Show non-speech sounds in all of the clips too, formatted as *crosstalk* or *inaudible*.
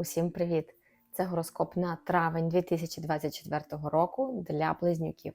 Усім привіт! Це гороскоп на травень 2024 року для близнюків.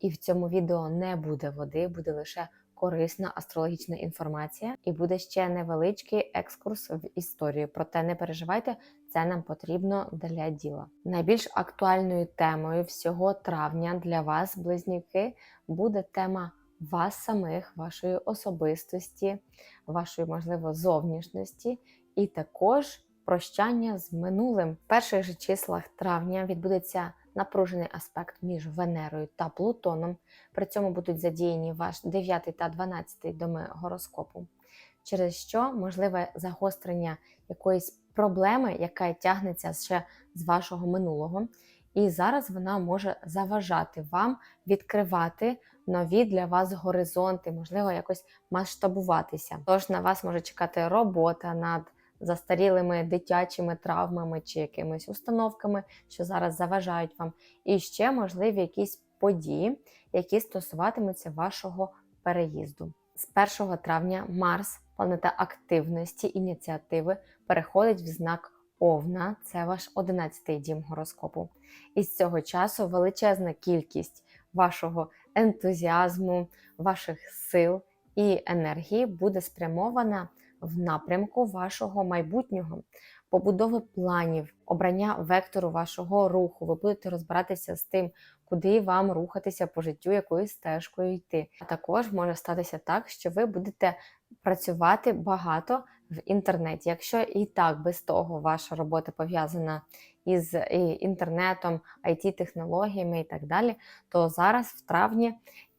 І в цьому відео не буде води, буде лише корисна астрологічна інформація, і буде ще невеличкий екскурс в історію. Проте не переживайте, це нам потрібно для діла. Найбільш актуальною темою всього травня для вас, близнюки, буде тема вас самих, вашої особистості, вашої, можливо, зовнішності, і також прощання з минулим. В перших же числах травня відбудеться напружений аспект між Венерою та Плутоном. При цьому будуть задіяні ваш 9 та 12 доми гороскопу, через що можливе загострення якоїсь проблеми, яка тягнеться ще з вашого минулого. І зараз вона може заважати вам відкривати нові для вас горизонти, можливо, якось масштабуватися. Тож на вас може чекати робота над застарілими дитячими травмами чи якимись установками, що зараз заважають вам. І ще можливі якісь події, які стосуватимуться вашого переїзду. З 1 травня Марс, планета активності, ініціативи, переходить в знак Овна, це ваш 11-й дім гороскопу. І з цього часу величезна кількість вашого ентузіазму, ваших сил і енергії буде спрямована в напрямку вашого майбутнього, побудови планів, обрання вектору вашого руху. Ви будете розбиратися з тим, куди вам рухатися по життю, якою стежкою йти. А також може статися так, що ви будете працювати багато в інтернеті. Якщо і так без того ваша робота пов'язана із інтернетом, it технологіями і так далі, то зараз в травні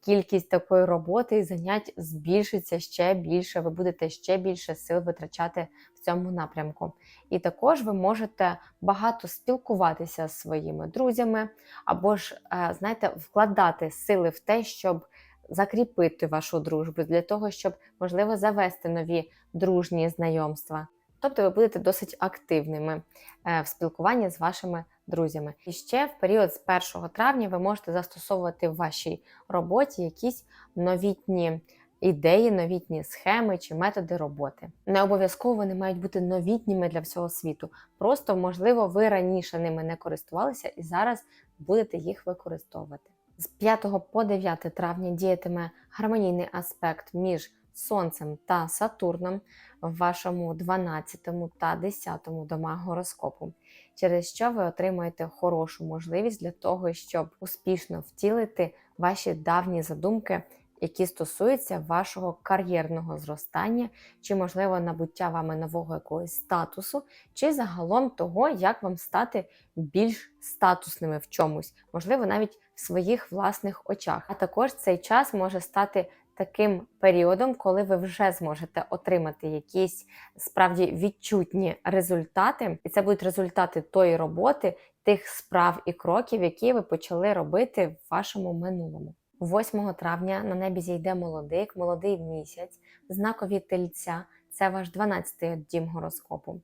кількість такої роботи і занять збільшиться ще більше, ви будете ще більше сил витрачати в цьому напрямку. І також ви можете багато спілкуватися з своїми друзями, або ж, е, знаєте, вкладати сили в те, щоб закріпити вашу дружбу, для того, щоб, можливо, завести нові дружні знайомства. Тобто ви будете досить активними е, в спілкуванні з вашими друзями. І ще в період з 1 травня ви можете застосовувати в вашій роботі якісь новітні ідеї, новітні схеми чи методи роботи. Не обов'язково вони мають бути новітніми для всього світу. Просто, можливо, ви раніше ними не користувалися і зараз будете їх використовувати. З 5 по 9 травня діятиме гармонійний аспект між Сонцем та Сатурном в вашому 12 та 10 домах гороскопу, через що ви отримаєте хорошу можливість для того, щоб успішно втілити ваші давні задумки, які стосуються вашого кар'єрного зростання, чи, можливо, набуття вами нового якогось статусу, чи загалом того, як вам стати більш статусними в чомусь, можливо, навіть в своїх власних очах. А також цей час може стати таким періодом, коли ви вже зможете отримати якісь справді відчутні результати, і це будуть результати тої роботи, тих справ і кроків, які ви почали робити в вашому минулому. 8 травня на небі зійде молодик, молодий місяць, знакові тельця. Це ваш 12-й дім гороскопу.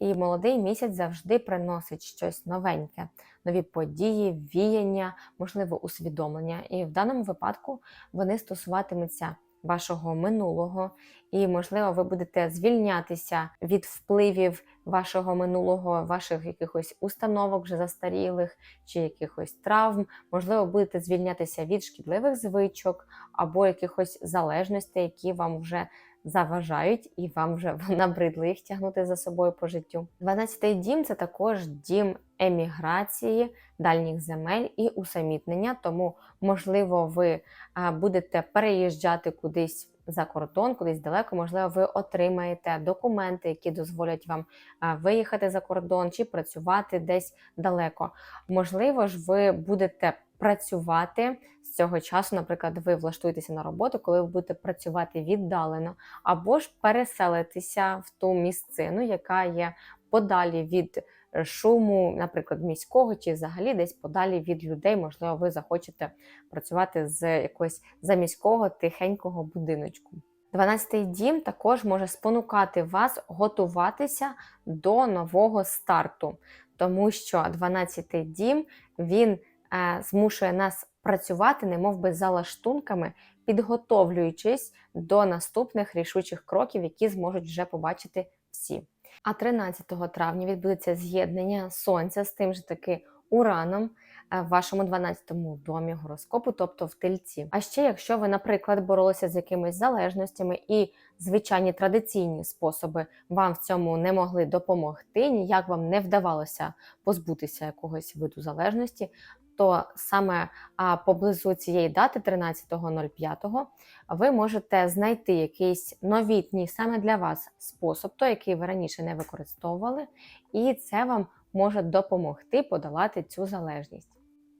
І молодий місяць завжди приносить щось новеньке, нові події, віяння, можливо, усвідомлення. І в даному випадку вони стосуватимуться вашого минулого, і, можливо, ви будете звільнятися від впливів вашого минулого, ваших якихось установок вже застарілих чи якихось травм. Можливо, будете звільнятися від шкідливих звичок або якихось залежностей, які вам вже заважають і вам вже *laughs* набридли їх тягнути за собою по життю. 12-й дім це також дім еміграції, дальніх земель і усамітнення. Тому, можливо, ви будете переїжджати кудись. За кордон, кудись далеко, можливо, ви отримаєте документи, які дозволять вам виїхати за кордон чи працювати десь далеко. Можливо ж, ви будете працювати з цього часу, наприклад, ви влаштуєтеся на роботу, коли ви будете працювати віддалено, або ж переселитися в ту місцину, яка є подалі від шуму, наприклад, міського, чи взагалі десь подалі від людей. Можливо, ви захочете працювати з якогось заміського тихенького будиночку. 12-й дім також може спонукати вас готуватися до нового старту, тому що 12-й дім він е, змушує нас працювати, немов би за лаштунками, підготовлюючись до наступних рішучих кроків, які зможуть вже побачити всі. А 13 травня відбудеться з'єднання сонця з тим же таки ураном е, в вашому 12-му домі гороскопу, тобто в тельці. А ще, якщо ви, наприклад, боролися з якимись залежностями і звичайні традиційні способи вам в цьому не могли допомогти, ніяк вам не вдавалося позбутися якогось виду залежності. То саме поблизу цієї дати, 13.05, ви можете знайти якийсь новітній саме для вас спосіб, той, який ви раніше не використовували, і це вам може допомогти подолати цю залежність.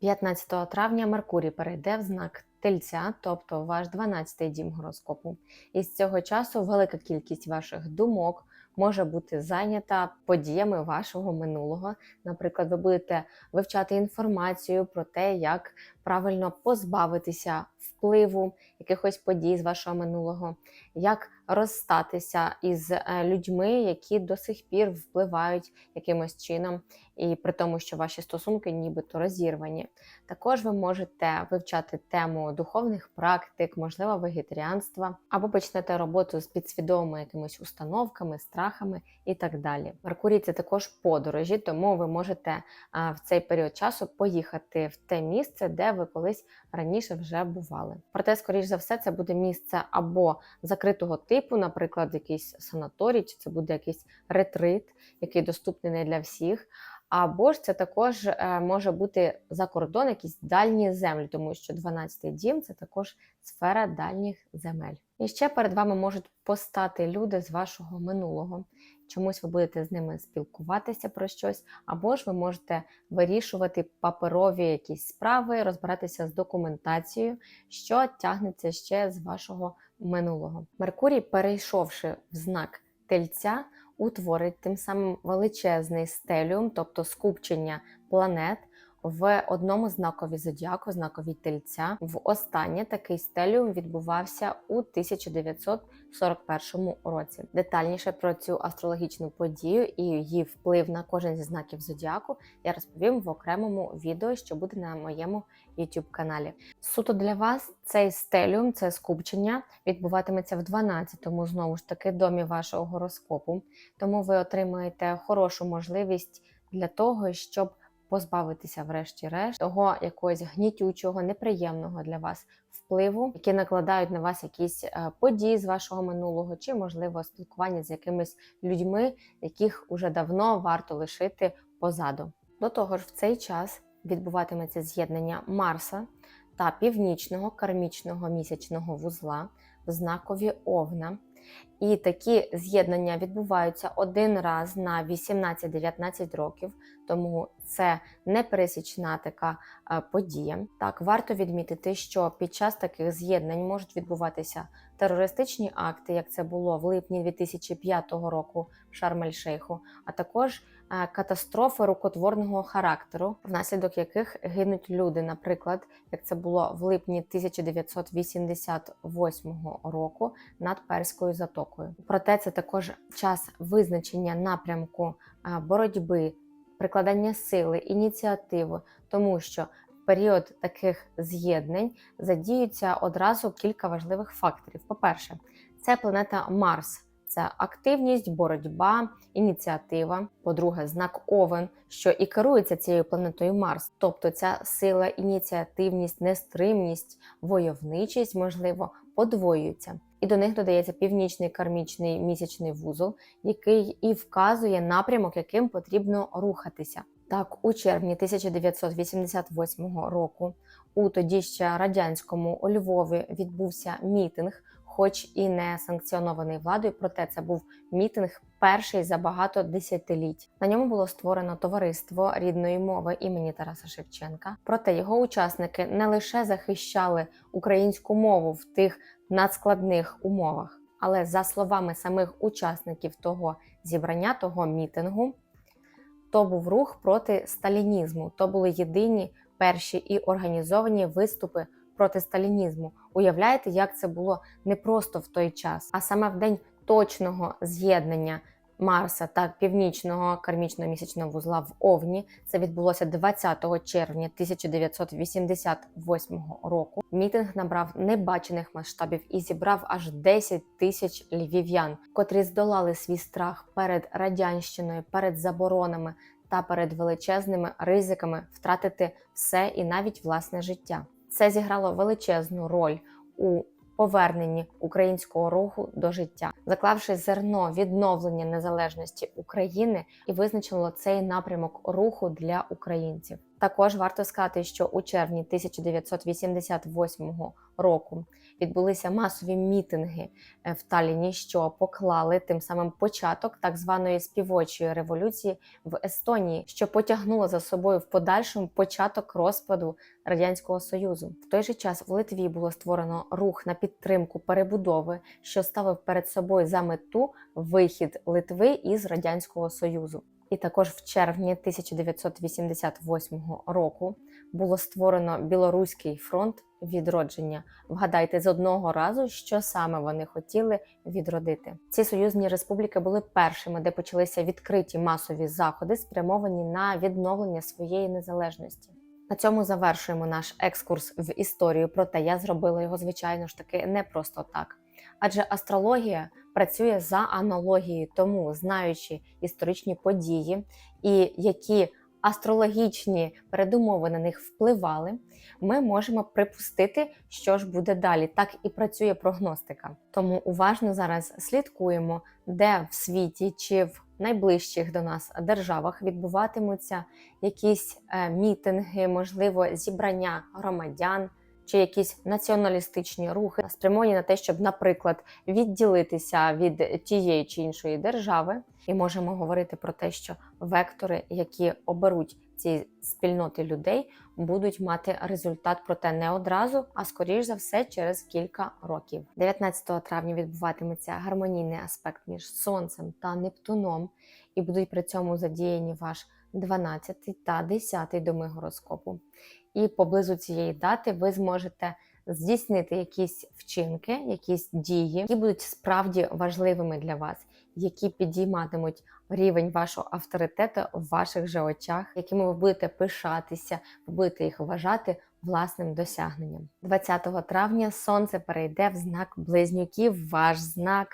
15 травня Меркурій перейде в знак Тельця, тобто ваш 12-й дім гороскопу. І з цього часу велика кількість ваших думок може бути зайнята подіями вашого минулого. Наприклад, ви будете вивчати інформацію про те, як правильно позбавитися впливу якихось подій з вашого минулого, як розстатися із е, людьми, які до сих пір впливають якимось чином, і при тому, що ваші стосунки нібито розірвані. Також ви можете вивчати тему духовних практик, можливо, вегетаріанства, або почнете роботу з підсвідомими якимись установками, страхами і так далі. Меркурій це також подорожі, тому ви можете в цей період часу поїхати в те місце, де ви колись раніше вже бували. Проте, скоріш за все, це буде місце або закритого типу, наприклад, якийсь санаторій, чи це буде якийсь ретрит, який доступний не для всіх. Або ж це також е, може бути за кордон, якісь дальні землі, тому що 12-й дім це також сфера дальніх земель. І ще перед вами можуть постати люди з вашого минулого. Чомусь ви будете з ними спілкуватися про щось, або ж ви можете вирішувати паперові якісь справи, розбиратися з документацією, що тягнеться ще з вашого минулого. Меркурій, перейшовши в знак тельця, утворить тим самим величезний стеліум, тобто скупчення планет. В одному знакові зодіаку, знакові тельця, в останнє такий стеліум відбувався у 1941 році. Детальніше про цю астрологічну подію і її вплив на кожен зі знаків зодіаку я розповім в окремому відео, що буде на моєму YouTube каналі. Суто для вас цей стеліум, це скупчення, відбуватиметься в 12-му знову ж таки домі вашого гороскопу, тому ви отримаєте хорошу можливість для того, щоб позбавитися, врешті-решт, того якогось гнітючого, неприємного для вас впливу, які накладають на вас якісь е, події з вашого минулого, чи, можливо, спілкування з якимись людьми, яких уже давно варто лишити позаду. До того ж, в цей час відбуватиметься з'єднання Марса та північного кармічного місячного вузла в знакові Овна. І такі з'єднання відбуваються один раз на 18-19 років, тому це непересічна така е, подія. Так, варто відмітити, що під час таких з'єднань можуть відбуватися терористичні акти, як це було в липні 2005 року в Шарм-ель-Шейху, а також катастрофи рукотворного характеру, внаслідок яких гинуть люди, наприклад, як це було в липні 1988 року над Перською затокою. Проте це також час визначення напрямку боротьби, прикладання сили, ініціативи, тому що період таких з'єднань задіються одразу кілька важливих факторів. По-перше, це планета Марс. Це активність, боротьба, ініціатива. По-друге, знак Овен, що і керується цією планетою Марс, тобто ця сила, ініціативність, нестримність, войовничість, можливо, подвоюються. І до них додається північний кармічний місячний вузол, який і вказує напрямок, яким потрібно рухатися. Так, у червні 1988 року у тоді ще радянському у Львові відбувся мітинг, хоч і не санкціонований владою, проте це був мітинг перший за багато десятиліть. На ньому було створено товариство рідної мови імені Тараса Шевченка. Проте його учасники не лише захищали українську мову в тих надскладних умовах, але за словами самих учасників того зібрання, того мітингу, то був рух проти сталінізму. То були єдині перші і організовані виступи проти сталінізму. Уявляєте, як це було не просто в той час, а саме в день точного з'єднання Марса та північного кармічного місячного вузла в Овні. Це відбулося 20 червня 1988 року. Мітинг набрав небачених масштабів і зібрав аж 10 тисяч львів'ян, котрі здолали свій страх перед радянщиною, перед заборонами та перед величезними ризиками втратити все і навіть власне життя. Це зіграло величезну роль у поверненні українського руху до життя, заклавши зерно відновлення незалежності України і визначило цей напрямок руху для українців. Також варто сказати, що у червні 1988 року відбулися масові мітинги е, в Талліні, що поклали тим самим початок так званої співочої революції в Естонії, що потягнуло за собою в подальшому початок розпаду радянського союзу. В той же час в Литві було створено рух на підтримку перебудови, що ставив перед собою за мету вихід Литви із радянського союзу. І також в червні 1988 року було створено Білоруський фронт відродження. Вгадайте з одного разу, що саме вони хотіли відродити. Ці союзні республіки були першими, де почалися відкриті масові заходи, спрямовані на відновлення своєї незалежності. На цьому завершуємо наш екскурс в історію. Проте я зробила його, звичайно ж таки, не просто так. Адже астрологія працює за аналогією, тому знаючи історичні події і які астрологічні передумови на них впливали, ми можемо припустити, що ж буде далі. Так і працює прогностика. Тому уважно зараз слідкуємо, де в світі чи в найближчих до нас державах відбуватимуться якісь е, мітинги, можливо, зібрання громадян. Чи якісь націоналістичні рухи спрямовані на те, щоб, наприклад, відділитися від тієї чи іншої держави, і можемо говорити про те, що вектори, які оберуть ці спільноти людей, будуть мати результат, проте не одразу, а скоріш за все через кілька років. 19 травня відбуватиметься гармонійний аспект між сонцем та Нептуном, і будуть при цьому задіяні ваш 12 та 10 доми гороскопу. І поблизу цієї дати ви зможете здійснити якісь вчинки, якісь дії, які будуть справді важливими для вас, які підійматимуть рівень вашого авторитету в ваших же очах, якими ви будете пишатися, ви будете їх вважати власним досягненням. 20 травня сонце перейде в знак близнюків, ваш знак,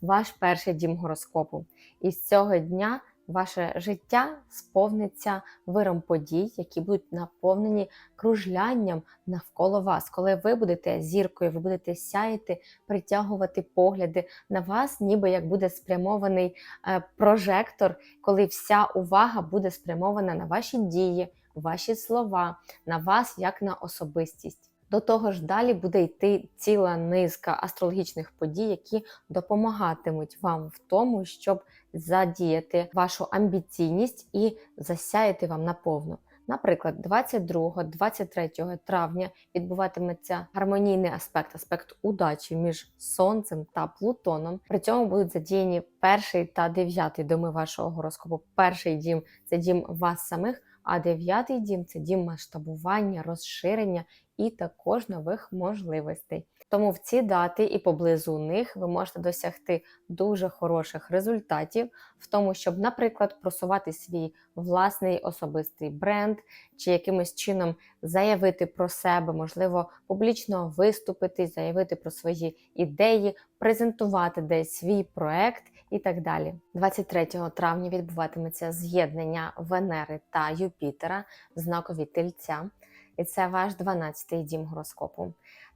ваш перший дім гороскопу. І з цього дня ваше життя сповниться виром подій, які будуть наповнені кружлянням навколо вас. Коли ви будете зіркою, ви будете сяяти, притягувати погляди на вас, ніби як буде спрямований е, прожектор, коли вся увага буде спрямована на ваші дії, ваші слова, на вас як на особистість. До того ж, далі буде йти ціла низка астрологічних подій, які допомагатимуть вам в тому, щоб задіяти вашу амбіційність і засяяти вам наповну. Наприклад, 22-23 травня відбуватиметься гармонійний аспект, аспект удачі між сонцем та Плутоном. При цьому будуть задіяні перший та дев'ятий доми вашого гороскопу. Перший дім це дім вас самих, а дев'ятий дім це дім масштабування, розширення і також нових можливостей. Тому в ці дати і поблизу них ви можете досягти дуже хороших результатів в тому, щоб, наприклад, просувати свій власний особистий бренд, чи якимось чином заявити про себе, можливо, публічно виступити, заявити про свої ідеї, презентувати десь свій проект і так далі. 23 травня відбуватиметься з'єднання Венери та Юпітера в знакові тельця. І це ваш 12-й дім гороскопу.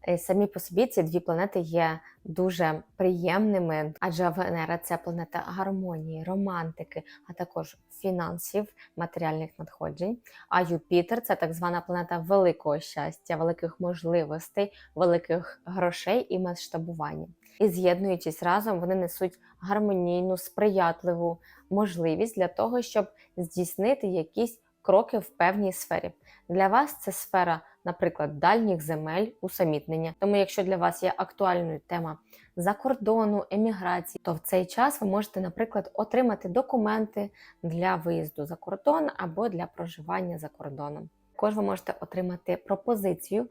Е, Самі по собі ці дві планети є дуже приємними, адже Венера це планета гармонії, романтики, а також фінансів, матеріальних надходжень. А Юпітер це так звана планета великого щастя, великих можливостей, великих грошей і масштабування. І з'єднуючись разом, вони несуть гармонійну, сприятливу можливість для того, щоб здійснити якісь кроки в певній сфері. Для вас це сфера, наприклад, дальніх земель, усамітнення. Тому, якщо для вас є актуальною тема закордону, еміграції, то в цей час ви можете, наприклад, отримати документи для виїзду за кордон або для проживання за кордоном. Також ви можете отримати пропозицію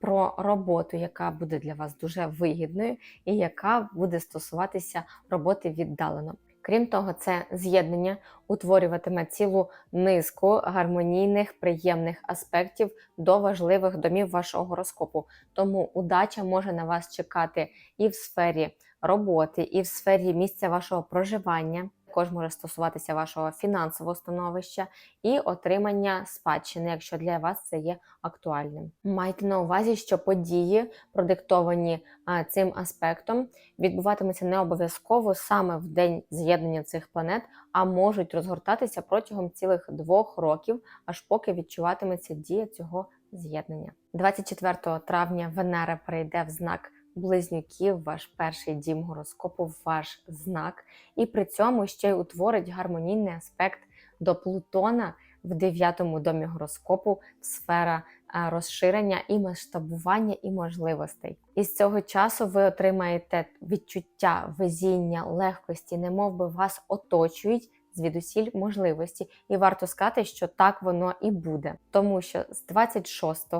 про роботу, яка буде для вас дуже вигідною і яка буде стосуватися роботи віддалено. Крім того, це з'єднання утворюватиме цілу низку гармонійних, приємних аспектів до важливих домів вашого гороскопу. Тому удача може на вас чекати і в сфері роботи, і в сфері місця вашого проживання. Також може стосуватися вашого фінансового становища і отримання спадщини, якщо для вас це є актуальним. Майте на увазі, що події, продиктовані цим аспектом, відбуватимуться не обов'язково саме в день з'єднання цих планет, а можуть розгортатися протягом цілих двох років, аж поки відчуватиметься дія цього з'єднання. 24 травня Венера перейде в знак близнюків, ваш перший дім гороскопу, ваш знак, і при цьому ще й утворить гармонійний аспект до Плутона в дев'ятому домі гороскопу, сфера е, розширення і масштабування і можливостей. І з цього часу ви отримаєте відчуття везіння, легкості, немов би вас оточують. Звідусіль можливості, і варто сказати, що так воно і буде, тому що з 26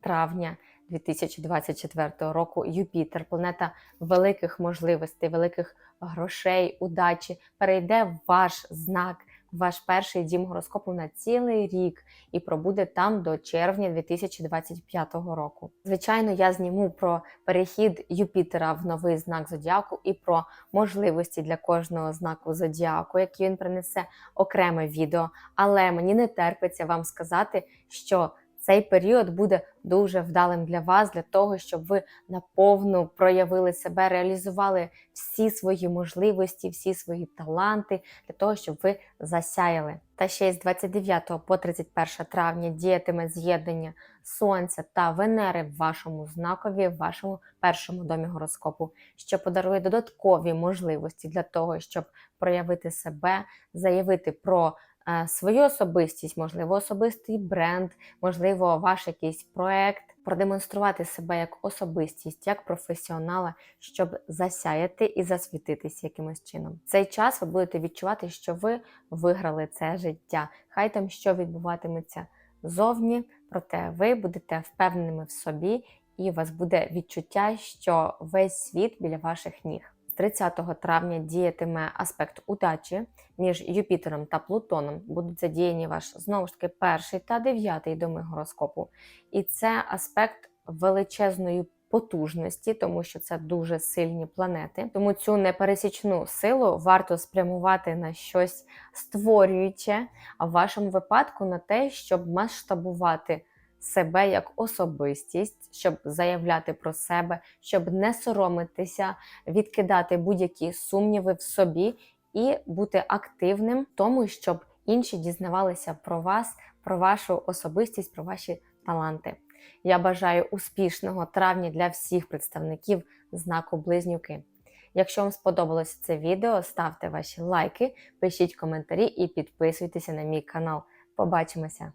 травня 2024 року Юпітер, планета великих можливостей, великих грошей, удачі, перейде в ваш знак, ваш перший дім гороскопу на цілий рік і пробуде там до червня 2025 року. Звичайно, я зніму про перехід Юпітера в новий знак зодіаку і про можливості для кожного знаку зодіаку, які він принесе окреме відео. Але мені не терпиться вам сказати, що цей період буде дуже вдалим для вас, для того, щоб ви наповну проявили себе, реалізували всі свої можливості, всі свої таланти, для того, щоб ви засяяли. Та ще й з 29 по 31 травня діятиме з'єднання Сонця та Венери в вашому знакові, в вашому першому домі гороскопу, що подарує додаткові можливості для того, щоб проявити себе, заявити про свою особистість, можливо, особистий бренд, можливо, ваш якийсь проект, продемонструвати себе як особистість, як професіонала, щоб засяяти і засвітитися якимось чином. В цей час ви будете відчувати, що ви виграли це життя. Хай там що відбуватиметься зовні, проте ви будете впевненими в собі, і у вас буде відчуття, що весь світ біля ваших ніг. З 30 травня діятиме аспект удачі між Юпітером та Плутоном. Будуть задіяні ваш знову ж таки перший та дев'ятий доми гороскопу. І це аспект величезної потужності, тому що це дуже сильні планети. Тому цю непересічну силу варто спрямувати на щось створююче, а в вашому випадку на те, щоб масштабувати себе як особистість, щоб заявляти про себе, щоб не соромитися, відкидати будь-які сумніви в собі і бути активним в тому, щоб інші дізнавалися про вас, про вашу особистість, про ваші таланти. Я бажаю успішного травня для всіх представників знаку Близнюки. Якщо вам сподобалося це відео, ставте ваші лайки, пишіть коментарі і підписуйтеся на мій канал. Побачимося!